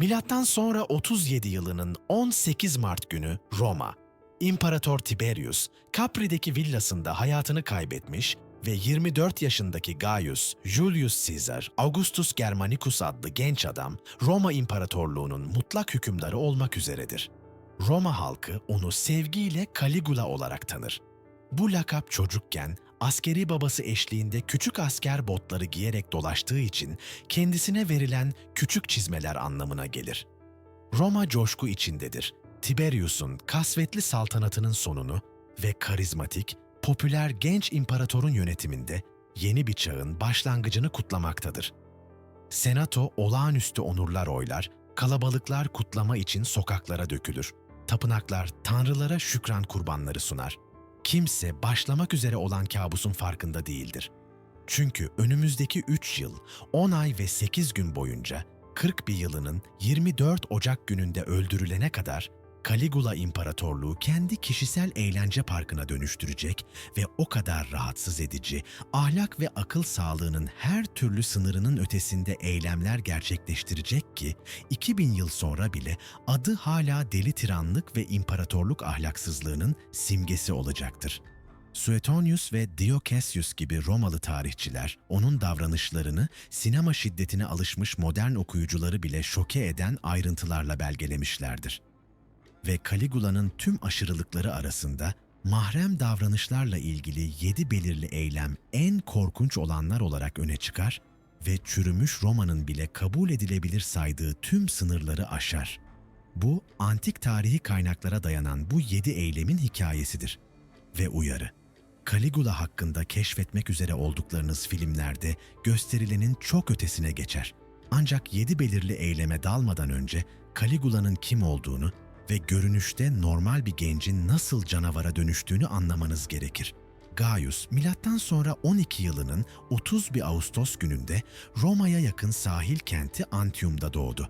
Milattan sonra 37 yılının 18 Mart günü Roma, İmparator Tiberius, Capri'deki villasında hayatını kaybetmiş ve 24 yaşındaki Gaius Julius Caesar, Augustus Germanicus adlı genç adam Roma İmparatorluğu'nun mutlak hükümdarı olmak üzeredir. Roma halkı onu sevgiyle Caligula olarak tanır. Bu lakap çocukken askeri babası eşliğinde küçük asker botları giyerek dolaştığı için kendisine verilen küçük çizmeler anlamına gelir. Roma coşku içindedir. Tiberius'un kasvetli saltanatının sonunu ve karizmatik, popüler genç imparatorun yönetiminde yeni bir çağın başlangıcını kutlamaktadır. Senato olağanüstü onurlar oylar, kalabalıklar kutlama için sokaklara dökülür. Tapınaklar tanrılara şükran kurbanları sunar. Kimse başlamak üzere olan kabusun farkında değildir. Çünkü önümüzdeki 3 yıl, 10 ay ve 8 gün boyunca 40 bir yılının 24 Ocak gününde öldürülene kadar Caligula İmparatorluğu kendi kişisel eğlence parkına dönüştürecek ve o kadar rahatsız edici, ahlak ve akıl sağlığının her türlü sınırının ötesinde eylemler gerçekleştirecek ki 2000 yıl sonra bile adı hala deli tiranlık ve imparatorluk ahlaksızlığının simgesi olacaktır. Suetonius ve Dio Cassius gibi Romalı tarihçiler onun davranışlarını sinema şiddetine alışmış modern okuyucuları bile şoke eden ayrıntılarla belgelemişlerdir. Ve Caligula'nın tüm aşırılıkları arasında mahrem davranışlarla ilgili yedi belirli eylem en korkunç olanlar olarak öne çıkar ve çürümüş Roma'nın bile kabul edilebilir saydığı tüm sınırları aşar. Bu, antik tarihi kaynaklara dayanan bu yedi eylemin hikayesidir. Ve uyarı. Caligula hakkında keşfetmek üzere olduklarınız filmlerde gösterilenin çok ötesine geçer. Ancak yedi belirli eyleme dalmadan önce Caligula'nın kim olduğunu ve görünüşte normal bir gencin nasıl canavara dönüştüğünü anlamanız gerekir. Gaius, milattan sonra 12 yılının 31 Ağustos gününde Roma'ya yakın sahil kenti Antium'da doğdu.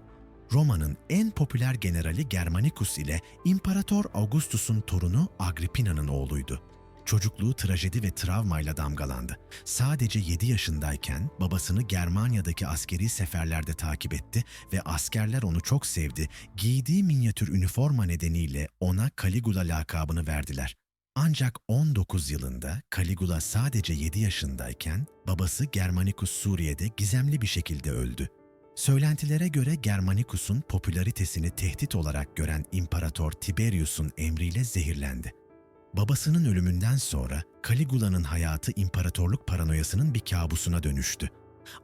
Roma'nın en popüler generali Germanicus ile İmparator Augustus'un torunu Agrippina'nın oğluydu. Çocukluğu trajedi ve travmayla damgalandı. Sadece 7 yaşındayken babasını Germanya'daki askeri seferlerde takip etti ve askerler onu çok sevdi. Giydiği minyatür üniforma nedeniyle ona Caligula lakabını verdiler. Ancak 19 yılında Caligula sadece 7 yaşındayken babası Germanicus Suriye'de gizemli bir şekilde öldü. Söylentilere göre Germanicus'un popülaritesini tehdit olarak gören İmparator Tiberius'un emriyle zehirlendi. Babasının ölümünden sonra Caligula'nın hayatı imparatorluk paranoyasının bir kabusuna dönüştü.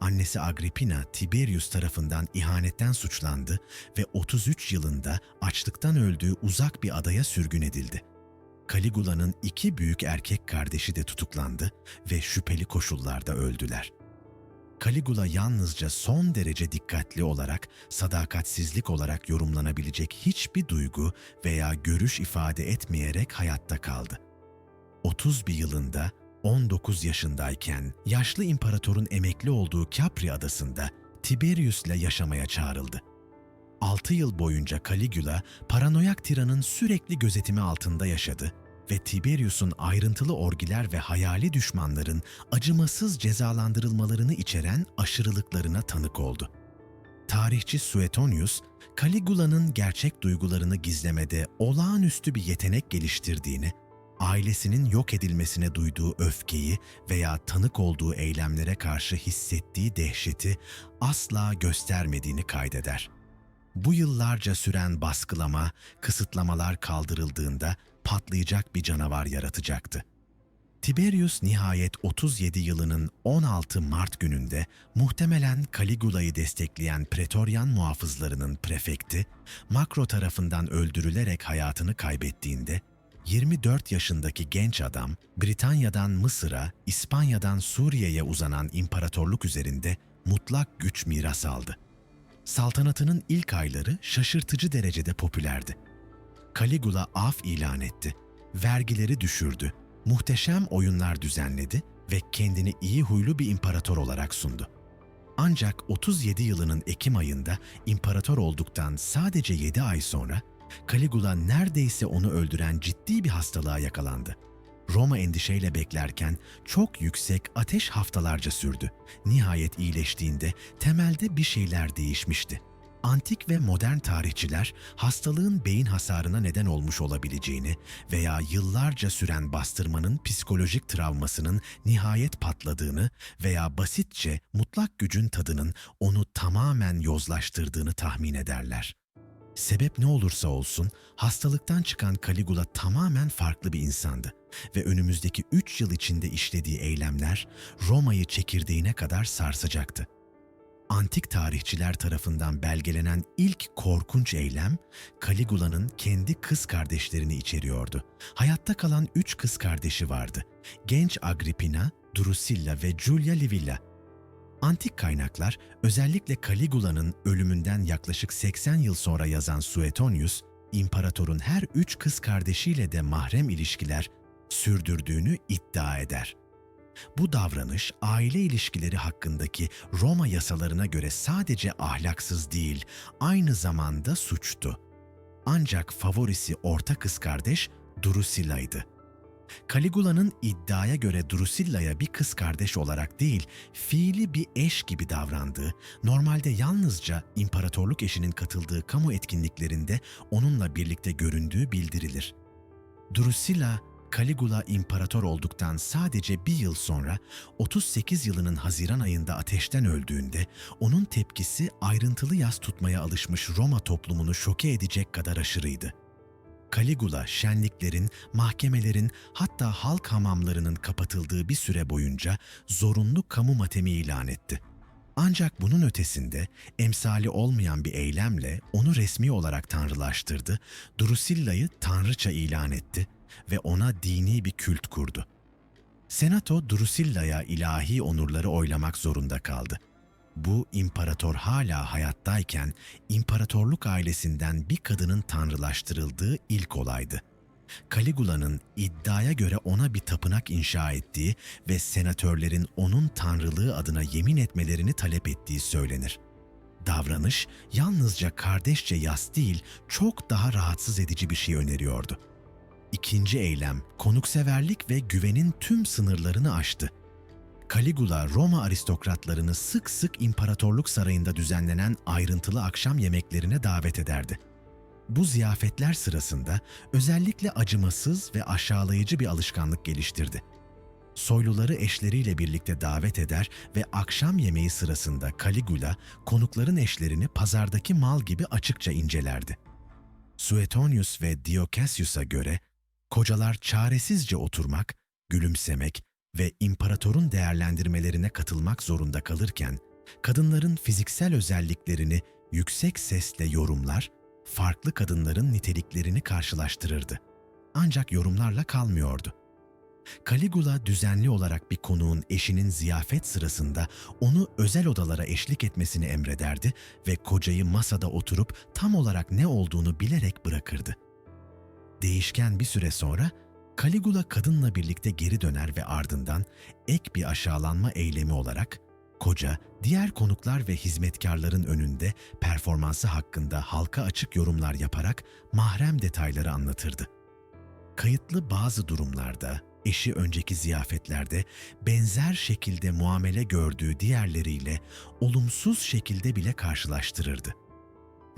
Annesi Agrippina Tiberius tarafından ihanetten suçlandı ve 33 yılında açlıktan öldüğü uzak bir adaya sürgün edildi. Caligula'nın iki büyük erkek kardeşi de tutuklandı ve şüpheli koşullarda öldüler. Caligula yalnızca son derece dikkatli olarak, sadakatsizlik olarak yorumlanabilecek hiçbir duygu veya görüş ifade etmeyerek hayatta kaldı. 30 bir yılında 19 yaşındayken yaşlı imparatorun emekli olduğu Capri adasında Tiberius'la yaşamaya çağrıldı. 6 yıl boyunca Caligula paranoyak tiranın sürekli gözetimi altında yaşadı ve Tiberius'un ayrıntılı orgiler ve hayali düşmanların acımasız cezalandırılmalarını içeren aşırılıklarına tanık oldu. Tarihçi Suetonius, Caligula'nın gerçek duygularını gizlemede olağanüstü bir yetenek geliştirdiğini, ailesinin yok edilmesine duyduğu öfkeyi veya tanık olduğu eylemlere karşı hissettiği dehşeti asla göstermediğini kaydeder. Bu yıllarca süren baskılama, kısıtlamalar kaldırıldığında patlayacak bir canavar yaratacaktı. Tiberius nihayet 37 yılının 16 Mart gününde muhtemelen Caligula'yı destekleyen Pretoryan muhafızlarının prefekti, Makro tarafından öldürülerek hayatını kaybettiğinde 24 yaşındaki genç adam Britanya'dan Mısır'a, İspanya'dan Suriye'ye uzanan imparatorluk üzerinde mutlak güç miras aldı. Saltanatının ilk ayları şaşırtıcı derecede popülerdi. Caligula af ilan etti, vergileri düşürdü, muhteşem oyunlar düzenledi ve kendini iyi huylu bir imparator olarak sundu. Ancak 37 yılının Ekim ayında imparator olduktan sadece 7 ay sonra Caligula neredeyse onu öldüren ciddi bir hastalığa yakalandı. Roma endişeyle beklerken çok yüksek ateş haftalarca sürdü. Nihayet iyileştiğinde temelde bir şeyler değişmişti. Antik ve modern tarihçiler hastalığın beyin hasarına neden olmuş olabileceğini veya yıllarca süren bastırmanın psikolojik travmasının nihayet patladığını veya basitçe mutlak gücün tadının onu tamamen yozlaştırdığını tahmin ederler. Sebep ne olursa olsun hastalıktan çıkan Caligula tamamen farklı bir insandı ve önümüzdeki üç yıl içinde işlediği eylemler Roma'yı çekirdeğine kadar sarsacaktı. Antik tarihçiler tarafından belgelenen ilk korkunç eylem Caligula'nın kendi kız kardeşlerini içeriyordu. Hayatta kalan üç kız kardeşi vardı. Genç Agrippina, Drusilla ve Julia Livilla. Antik kaynaklar özellikle Caligula'nın ölümünden yaklaşık 80 yıl sonra yazan Suetonius, imparatorun her üç kız kardeşiyle de mahrem ilişkiler sürdürdüğünü iddia eder. Bu davranış aile ilişkileri hakkındaki Roma yasalarına göre sadece ahlaksız değil, aynı zamanda suçtu. Ancak favorisi orta kız kardeş Drusilla'ydı. Caligula'nın iddiaya göre Drusilla'ya bir kız kardeş olarak değil, fiili bir eş gibi davrandığı, normalde yalnızca imparatorluk eşinin katıldığı kamu etkinliklerinde onunla birlikte göründüğü bildirilir. Drusilla, Caligula imparator olduktan sadece bir yıl sonra 38 yılının Haziran ayında ateşten öldüğünde onun tepkisi ayrıntılı yas tutmaya alışmış Roma toplumunu şoke edecek kadar aşırıydı. Caligula şenliklerin, mahkemelerin hatta halk hamamlarının kapatıldığı bir süre boyunca zorunlu kamu matemi ilan etti. Ancak bunun ötesinde emsali olmayan bir eylemle onu resmi olarak tanrılaştırdı, Drusilla'yı tanrıça ilan etti ve ona dini bir kült kurdu. Senato Drusilla'ya ilahi onurları oylamak zorunda kaldı. Bu imparator hala hayattayken imparatorluk ailesinden bir kadının tanrılaştırıldığı ilk olaydı. Caligula'nın iddiaya göre ona bir tapınak inşa ettiği ve senatörlerin onun tanrılığı adına yemin etmelerini talep ettiği söylenir. Davranış yalnızca kardeşçe yas değil, çok daha rahatsız edici bir şey öneriyordu. İkinci eylem, konukseverlik ve güvenin tüm sınırlarını aştı. Caligula Roma aristokratlarını sık sık imparatorluk sarayında düzenlenen ayrıntılı akşam yemeklerine davet ederdi. Bu ziyafetler sırasında özellikle acımasız ve aşağılayıcı bir alışkanlık geliştirdi. Soyluları eşleriyle birlikte davet eder ve akşam yemeği sırasında Caligula konukların eşlerini pazardaki mal gibi açıkça incelerdi. Suetonius ve Diocasius'a göre kocalar çaresizce oturmak, gülümsemek ve imparatorun değerlendirmelerine katılmak zorunda kalırken, kadınların fiziksel özelliklerini yüksek sesle yorumlar, farklı kadınların niteliklerini karşılaştırırdı. Ancak yorumlarla kalmıyordu. Caligula düzenli olarak bir konuğun eşinin ziyafet sırasında onu özel odalara eşlik etmesini emrederdi ve kocayı masada oturup tam olarak ne olduğunu bilerek bırakırdı. Değişken bir süre sonra Caligula kadınla birlikte geri döner ve ardından ek bir aşağılanma eylemi olarak koca diğer konuklar ve hizmetkarların önünde performansı hakkında halka açık yorumlar yaparak mahrem detayları anlatırdı. Kayıtlı bazı durumlarda eşi önceki ziyafetlerde benzer şekilde muamele gördüğü diğerleriyle olumsuz şekilde bile karşılaştırırdı.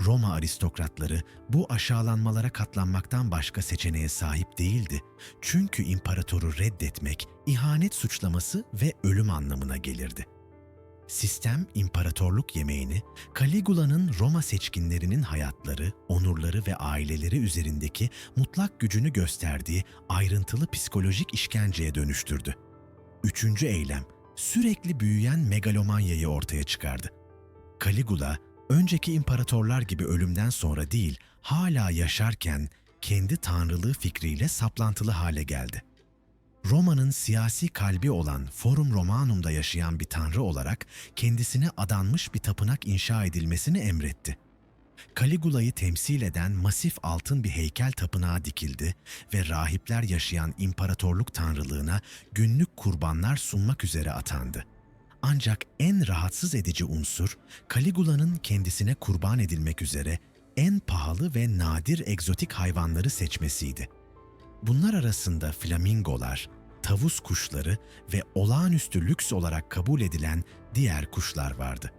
Roma aristokratları bu aşağılanmalara katlanmaktan başka seçeneğe sahip değildi. Çünkü imparatoru reddetmek ihanet suçlaması ve ölüm anlamına gelirdi. Sistem imparatorluk yemeğini Caligula'nın Roma seçkinlerinin hayatları, onurları ve aileleri üzerindeki mutlak gücünü gösterdiği ayrıntılı psikolojik işkenceye dönüştürdü. Üçüncü eylem, sürekli büyüyen megalomanyayı ortaya çıkardı. Caligula, önceki imparatorlar gibi ölümden sonra değil, hala yaşarken kendi tanrılığı fikriyle saplantılı hale geldi. Roma'nın siyasi kalbi olan Forum Romanum'da yaşayan bir tanrı olarak kendisine adanmış bir tapınak inşa edilmesini emretti. Caligula'yı temsil eden masif altın bir heykel tapınağı dikildi ve rahipler yaşayan imparatorluk tanrılığına günlük kurbanlar sunmak üzere atandı. Ancak en rahatsız edici unsur Caligula'nın kendisine kurban edilmek üzere en pahalı ve nadir egzotik hayvanları seçmesiydi. Bunlar arasında flamingolar, tavus kuşları ve olağanüstü lüks olarak kabul edilen diğer kuşlar vardı.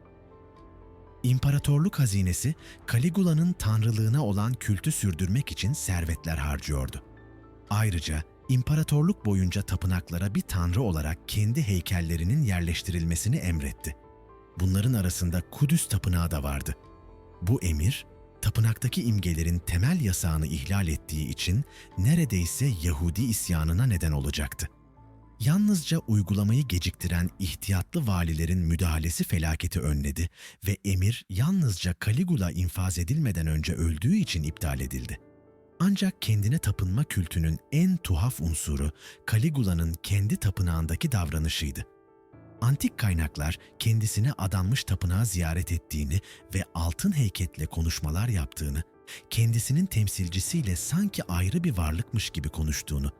İmparatorluk hazinesi Caligula'nın tanrılığına olan kültü sürdürmek için servetler harcıyordu. Ayrıca imparatorluk boyunca tapınaklara bir tanrı olarak kendi heykellerinin yerleştirilmesini emretti. Bunların arasında Kudüs tapınağı da vardı. Bu emir, tapınaktaki imgelerin temel yasağını ihlal ettiği için neredeyse Yahudi isyanına neden olacaktı. Yalnızca uygulamayı geciktiren ihtiyatlı valilerin müdahalesi felaketi önledi ve emir yalnızca Caligula infaz edilmeden önce öldüğü için iptal edildi. Ancak kendine tapınma kültünün en tuhaf unsuru Caligula'nın kendi tapınağındaki davranışıydı. Antik kaynaklar kendisine adanmış tapınağı ziyaret ettiğini ve altın heyketle konuşmalar yaptığını, kendisinin temsilcisiyle sanki ayrı bir varlıkmış gibi konuştuğunu,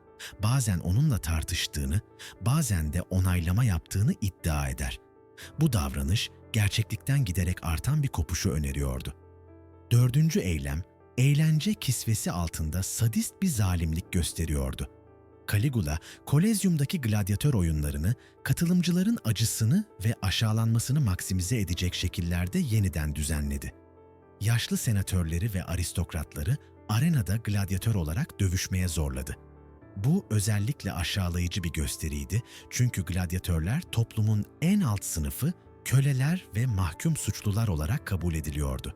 bazen onunla tartıştığını, bazen de onaylama yaptığını iddia eder. Bu davranış gerçeklikten giderek artan bir kopuşu öneriyordu. Dördüncü eylem, eğlence kisvesi altında sadist bir zalimlik gösteriyordu. Caligula, Kolezyum'daki gladyatör oyunlarını katılımcıların acısını ve aşağılanmasını maksimize edecek şekillerde yeniden düzenledi. Yaşlı senatörleri ve aristokratları arenada gladyatör olarak dövüşmeye zorladı. Bu özellikle aşağılayıcı bir gösteriydi çünkü gladyatörler toplumun en alt sınıfı, köleler ve mahkum suçlular olarak kabul ediliyordu.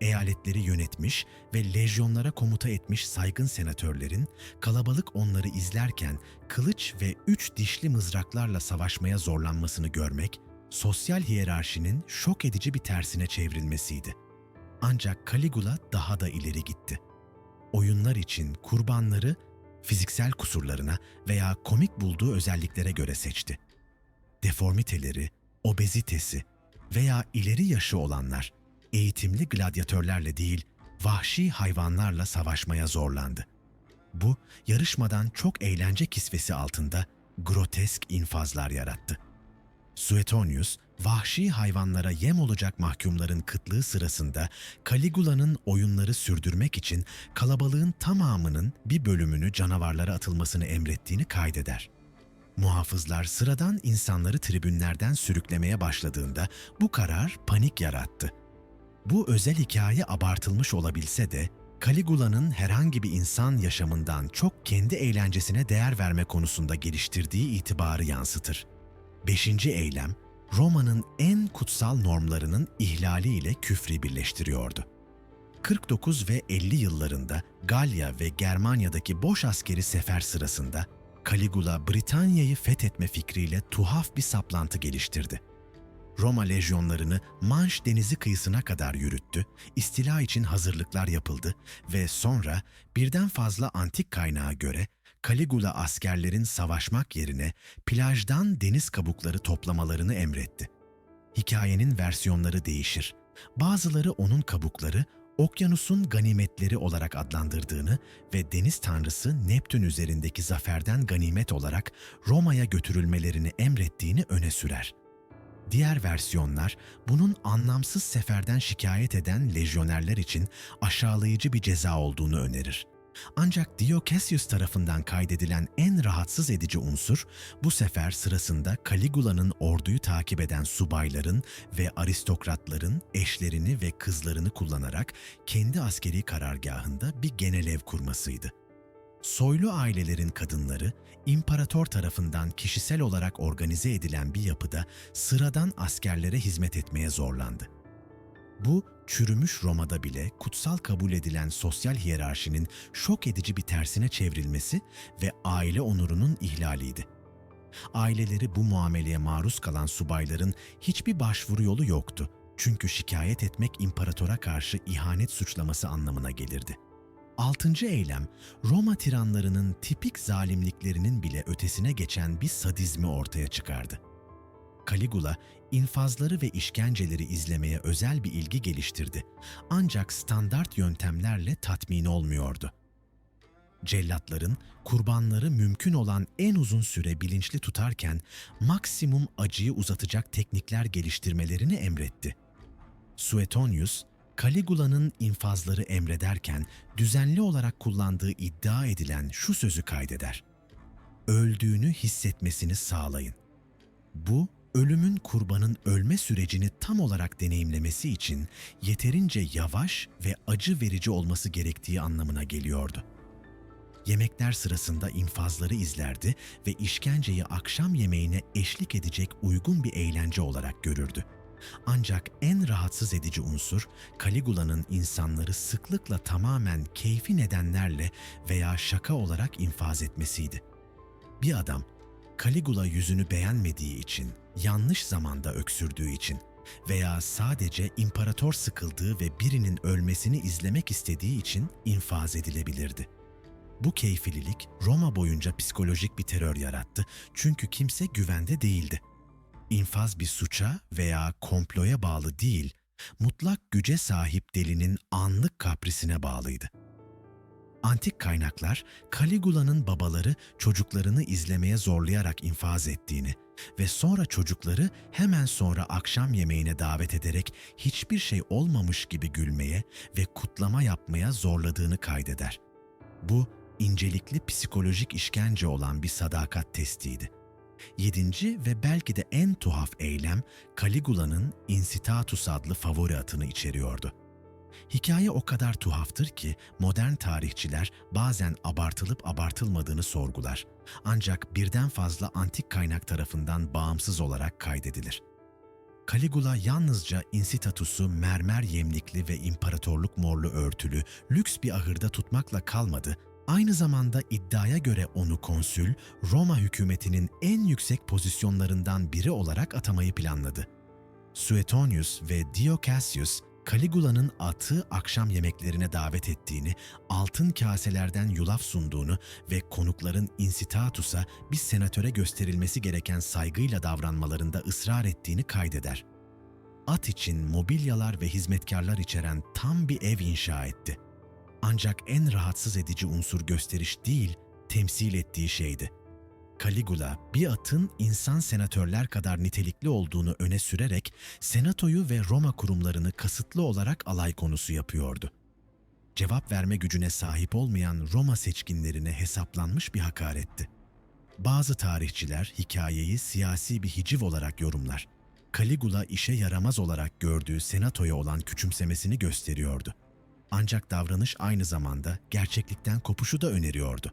Eyaletleri yönetmiş ve lejyonlara komuta etmiş saygın senatörlerin kalabalık onları izlerken kılıç ve üç dişli mızraklarla savaşmaya zorlanmasını görmek, sosyal hiyerarşinin şok edici bir tersine çevrilmesiydi. Ancak Caligula daha da ileri gitti. Oyunlar için kurbanları fiziksel kusurlarına veya komik bulduğu özelliklere göre seçti. Deformiteleri, obezitesi veya ileri yaşı olanlar eğitimli gladyatörlerle değil, vahşi hayvanlarla savaşmaya zorlandı. Bu, yarışmadan çok eğlence kisvesi altında grotesk infazlar yarattı. Suetonius, vahşi hayvanlara yem olacak mahkumların kıtlığı sırasında Caligula'nın oyunları sürdürmek için kalabalığın tamamının bir bölümünü canavarlara atılmasını emrettiğini kaydeder. Muhafızlar sıradan insanları tribünlerden sürüklemeye başladığında bu karar panik yarattı. Bu özel hikaye abartılmış olabilse de Caligula'nın herhangi bir insan yaşamından çok kendi eğlencesine değer verme konusunda geliştirdiği itibarı yansıtır. Beşinci eylem, Roma'nın en kutsal normlarının ihlaliyle küfrü birleştiriyordu. 49 ve 50 yıllarında Galya ve Germanya'daki boş askeri sefer sırasında Caligula Britanya'yı fethetme fikriyle tuhaf bir saplantı geliştirdi. Roma lejyonlarını Manş denizi kıyısına kadar yürüttü, istila için hazırlıklar yapıldı ve sonra birden fazla antik kaynağa göre Caligula askerlerin savaşmak yerine plajdan deniz kabukları toplamalarını emretti. Hikayenin versiyonları değişir. Bazıları onun kabukları okyanusun ganimetleri olarak adlandırdığını ve deniz tanrısı Neptün üzerindeki zaferden ganimet olarak Roma'ya götürülmelerini emrettiğini öne sürer. Diğer versiyonlar bunun anlamsız seferden şikayet eden lejyonerler için aşağılayıcı bir ceza olduğunu önerir. Ancak Dio Cassius tarafından kaydedilen en rahatsız edici unsur bu sefer sırasında Caligula'nın orduyu takip eden subayların ve aristokratların eşlerini ve kızlarını kullanarak kendi askeri karargahında bir genel ev kurmasıydı. Soylu ailelerin kadınları, imparator tarafından kişisel olarak organize edilen bir yapıda sıradan askerlere hizmet etmeye zorlandı. Bu, çürümüş Roma'da bile kutsal kabul edilen sosyal hiyerarşinin şok edici bir tersine çevrilmesi ve aile onurunun ihlaliydi. Aileleri bu muameleye maruz kalan subayların hiçbir başvuru yolu yoktu. Çünkü şikayet etmek imparatora karşı ihanet suçlaması anlamına gelirdi. Altıncı eylem, Roma tiranlarının tipik zalimliklerinin bile ötesine geçen bir sadizmi ortaya çıkardı. Caligula, infazları ve işkenceleri izlemeye özel bir ilgi geliştirdi. Ancak standart yöntemlerle tatmin olmuyordu. Cellatların kurbanları mümkün olan en uzun süre bilinçli tutarken maksimum acıyı uzatacak teknikler geliştirmelerini emretti. Suetonius, Caligula'nın infazları emrederken düzenli olarak kullandığı iddia edilen şu sözü kaydeder. Öldüğünü hissetmesini sağlayın. Bu ölümün kurbanın ölme sürecini tam olarak deneyimlemesi için yeterince yavaş ve acı verici olması gerektiği anlamına geliyordu. Yemekler sırasında infazları izlerdi ve işkenceyi akşam yemeğine eşlik edecek uygun bir eğlence olarak görürdü. Ancak en rahatsız edici unsur Caligula'nın insanları sıklıkla tamamen keyfi nedenlerle veya şaka olarak infaz etmesiydi. Bir adam Caligula yüzünü beğenmediği için, yanlış zamanda öksürdüğü için veya sadece imparator sıkıldığı ve birinin ölmesini izlemek istediği için infaz edilebilirdi. Bu keyfililik Roma boyunca psikolojik bir terör yarattı çünkü kimse güvende değildi. İnfaz bir suça veya komploya bağlı değil, mutlak güce sahip delinin anlık kaprisine bağlıydı. Antik kaynaklar Caligula'nın babaları çocuklarını izlemeye zorlayarak infaz ettiğini ve sonra çocukları hemen sonra akşam yemeğine davet ederek hiçbir şey olmamış gibi gülmeye ve kutlama yapmaya zorladığını kaydeder. Bu incelikli psikolojik işkence olan bir sadakat testiydi. Yedinci ve belki de en tuhaf eylem Caligula'nın Incitatus adlı favori atını içeriyordu. Hikaye o kadar tuhaftır ki modern tarihçiler bazen abartılıp abartılmadığını sorgular. Ancak birden fazla antik kaynak tarafından bağımsız olarak kaydedilir. Caligula yalnızca Incitatus'u mermer yemlikli ve imparatorluk morlu örtülü lüks bir ahırda tutmakla kalmadı, aynı zamanda iddiaya göre onu konsül, Roma hükümetinin en yüksek pozisyonlarından biri olarak atamayı planladı. Suetonius ve Dio Cassius, Caligula'nın atı akşam yemeklerine davet ettiğini, altın kaselerden yulaf sunduğunu ve konukların Incitatus'a bir senatöre gösterilmesi gereken saygıyla davranmalarında ısrar ettiğini kaydeder. At için mobilyalar ve hizmetkarlar içeren tam bir ev inşa etti. Ancak en rahatsız edici unsur gösteriş değil, temsil ettiği şeydi. Caligula bir atın insan senatörler kadar nitelikli olduğunu öne sürerek senatoyu ve Roma kurumlarını kasıtlı olarak alay konusu yapıyordu. Cevap verme gücüne sahip olmayan Roma seçkinlerine hesaplanmış bir hakaretti. Bazı tarihçiler hikayeyi siyasi bir hiciv olarak yorumlar. Caligula işe yaramaz olarak gördüğü senatoya olan küçümsemesini gösteriyordu. Ancak davranış aynı zamanda gerçeklikten kopuşu da öneriyordu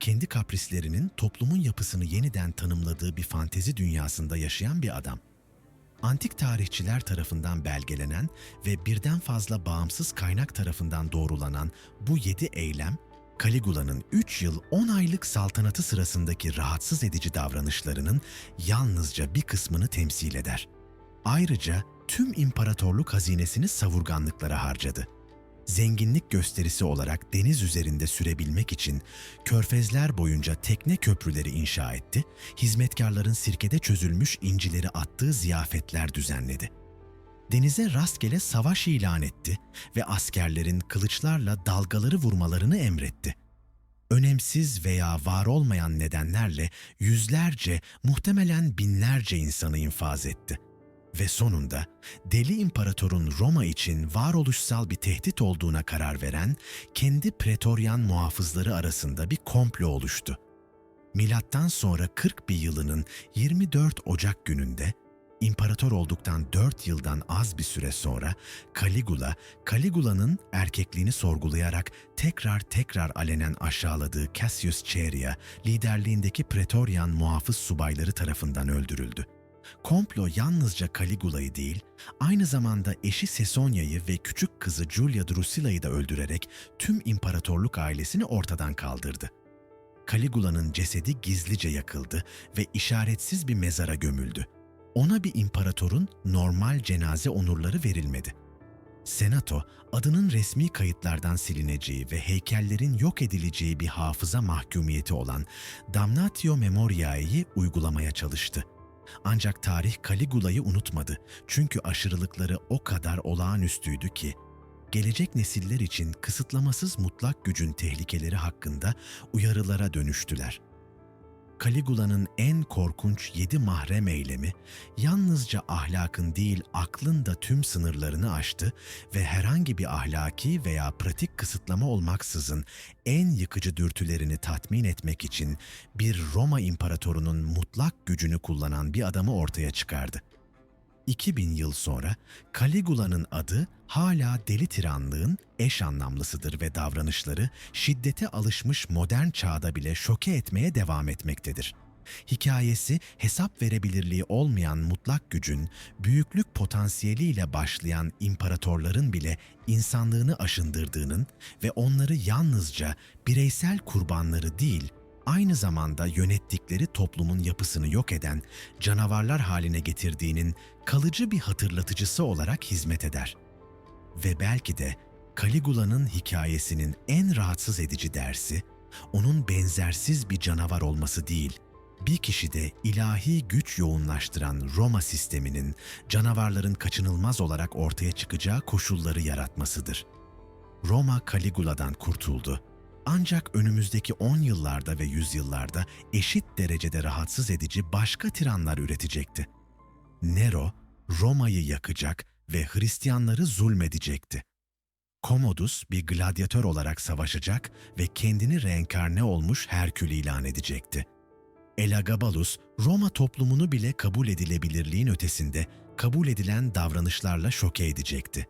kendi kaprislerinin toplumun yapısını yeniden tanımladığı bir fantezi dünyasında yaşayan bir adam. Antik tarihçiler tarafından belgelenen ve birden fazla bağımsız kaynak tarafından doğrulanan bu yedi eylem, Caligula'nın 3 yıl 10 aylık saltanatı sırasındaki rahatsız edici davranışlarının yalnızca bir kısmını temsil eder. Ayrıca tüm imparatorluk hazinesini savurganlıklara harcadı zenginlik gösterisi olarak deniz üzerinde sürebilmek için körfezler boyunca tekne köprüleri inşa etti, hizmetkarların sirkede çözülmüş incileri attığı ziyafetler düzenledi. Denize rastgele savaş ilan etti ve askerlerin kılıçlarla dalgaları vurmalarını emretti. Önemsiz veya var olmayan nedenlerle yüzlerce, muhtemelen binlerce insanı infaz etti.'' Ve sonunda deli imparatorun Roma için varoluşsal bir tehdit olduğuna karar veren kendi pretoryan muhafızları arasında bir komplo oluştu. Milattan sonra 40 bir yılının 24 Ocak gününde imparator olduktan 4 yıldan az bir süre sonra Caligula, Caligula'nın erkekliğini sorgulayarak tekrar tekrar alenen aşağıladığı Cassius Chaerea liderliğindeki pretoryan muhafız subayları tarafından öldürüldü. Komplo yalnızca Caligula'yı değil, aynı zamanda eşi Sesonya'yı ve küçük kızı Julia Drusila'yı da öldürerek tüm imparatorluk ailesini ortadan kaldırdı. Caligula'nın cesedi gizlice yakıldı ve işaretsiz bir mezara gömüldü. Ona bir imparatorun normal cenaze onurları verilmedi. Senato, adının resmi kayıtlardan silineceği ve heykellerin yok edileceği bir hafıza mahkumiyeti olan Damnatio Memoriae'yi uygulamaya çalıştı. Ancak tarih Caligula'yı unutmadı. Çünkü aşırılıkları o kadar olağanüstüydü ki gelecek nesiller için kısıtlamasız mutlak gücün tehlikeleri hakkında uyarılara dönüştüler. Caligula'nın en korkunç yedi mahrem eylemi yalnızca ahlakın değil aklın da tüm sınırlarını aştı ve herhangi bir ahlaki veya pratik kısıtlama olmaksızın en yıkıcı dürtülerini tatmin etmek için bir Roma imparatorunun mutlak gücünü kullanan bir adamı ortaya çıkardı. 2000 yıl sonra Caligula'nın adı hala deli tiranlığın eş anlamlısıdır ve davranışları şiddete alışmış modern çağda bile şoke etmeye devam etmektedir. Hikayesi hesap verebilirliği olmayan mutlak gücün, büyüklük potansiyeliyle başlayan imparatorların bile insanlığını aşındırdığının ve onları yalnızca bireysel kurbanları değil, aynı zamanda yönettikleri toplumun yapısını yok eden canavarlar haline getirdiğinin kalıcı bir hatırlatıcısı olarak hizmet eder. Ve belki de Caligula'nın hikayesinin en rahatsız edici dersi, onun benzersiz bir canavar olması değil, bir kişide ilahi güç yoğunlaştıran Roma sisteminin canavarların kaçınılmaz olarak ortaya çıkacağı koşulları yaratmasıdır. Roma Caligula'dan kurtuldu. Ancak önümüzdeki 10 yıllarda ve yüzyıllarda eşit derecede rahatsız edici başka tiranlar üretecekti. Nero, Roma'yı yakacak ve Hristiyanları zulmedecekti. Commodus bir gladyatör olarak savaşacak ve kendini reenkarne olmuş Herkül ilan edecekti. Elagabalus, Roma toplumunu bile kabul edilebilirliğin ötesinde kabul edilen davranışlarla şoke edecekti.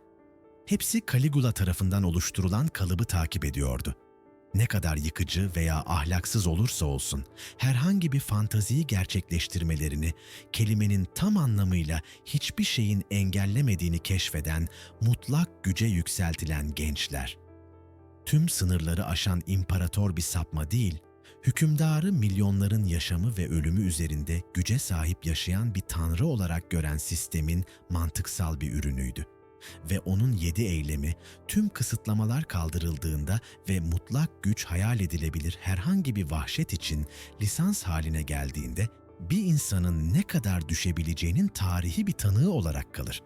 Hepsi Caligula tarafından oluşturulan kalıbı takip ediyordu. Ne kadar yıkıcı veya ahlaksız olursa olsun, herhangi bir fantaziyi gerçekleştirmelerini, kelimenin tam anlamıyla hiçbir şeyin engellemediğini keşfeden, mutlak güce yükseltilen gençler. Tüm sınırları aşan imparator bir sapma değil, hükümdarı milyonların yaşamı ve ölümü üzerinde güce sahip yaşayan bir tanrı olarak gören sistemin mantıksal bir ürünüydü ve onun yedi eylemi tüm kısıtlamalar kaldırıldığında ve mutlak güç hayal edilebilir herhangi bir vahşet için lisans haline geldiğinde bir insanın ne kadar düşebileceğinin tarihi bir tanığı olarak kalır.